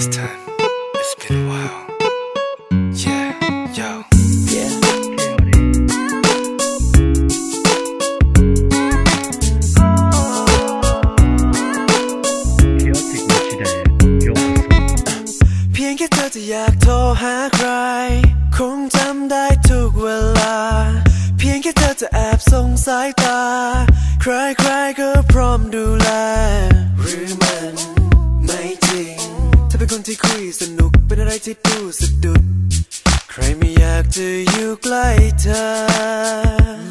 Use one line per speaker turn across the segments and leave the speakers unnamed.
this time. It's been a while. เพียงแค่เธอจะอยากโทรหาใคร คงจำได้ทุกเวลา เพียงแค่เธอจะแอบสงสายตา ใครๆก็พร้อมดูแลหรือ คนที่คุยสนุกเป็นอะไรที่ดูสะดุด ใครไม่อยากจะอยู่ใกล้เธอ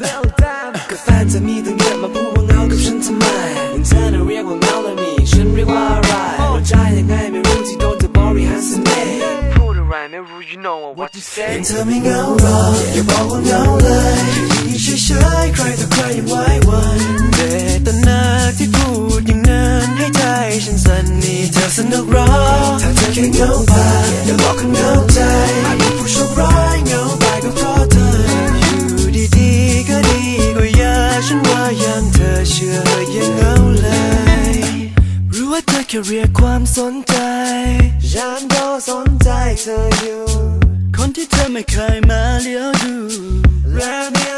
แล้วตามก็แฟนจะมีตั้งเยอะมาพูดว่าเหงากับฉันทำไมเธอน่ะเรียกว่าเหงาแล้วมีฉันเรียกว่าอะไรเราใจยังไงไม่รู้ที่โดนเธอบริหารเสน่ห์
พูดอะไรไม่รู้ you know what you say
เห็นเธอไม่เหงาหรอกอย่าบอกว่าเหงาเลยอยู่เฉยๆใครต่อใครยังไหว้วัน สนุกหรอถ้าเธอแค่เหงาไปอย่าหลอกกันเหงาใจอาจมีผู้โชคร้ายเหงาไปก็เพราะเธอ อยู่ดีๆก็ดีกว่าอย่าฉันว่ายังเธอเชื่อยังเหงาเลยรู้ว่าเธอแค่เรียกความสนใจ
ฉันก็สนใจเธออยู่
คนที่เธอไม่เคยมาเลี้ยวดู
แล้ว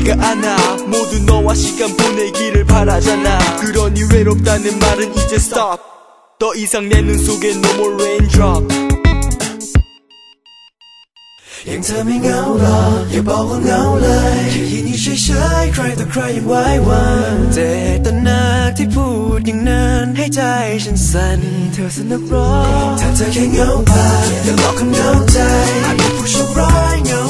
여자는 외롭지가 않아 모두 너와 시간 보내기를 바라잖아 그러니 외롭다는 말은 이제 stop 더 이상 내 눈 속에 no more raindrop
ยังเธอไม่เหงาหรอกอย่าบอกว่าเหงาเลยแค่ยืนอยู่เฉยๆใครต่อใครยังไหว้วันเจตนาที่พูดอย่างนั้นให้ใจฉันสั่นเธอสนุกหรอถ้าเธอแค่เหงาไปอย่าหลอกกันเหงาใจอาจมีผู้โชคร้ายเหงา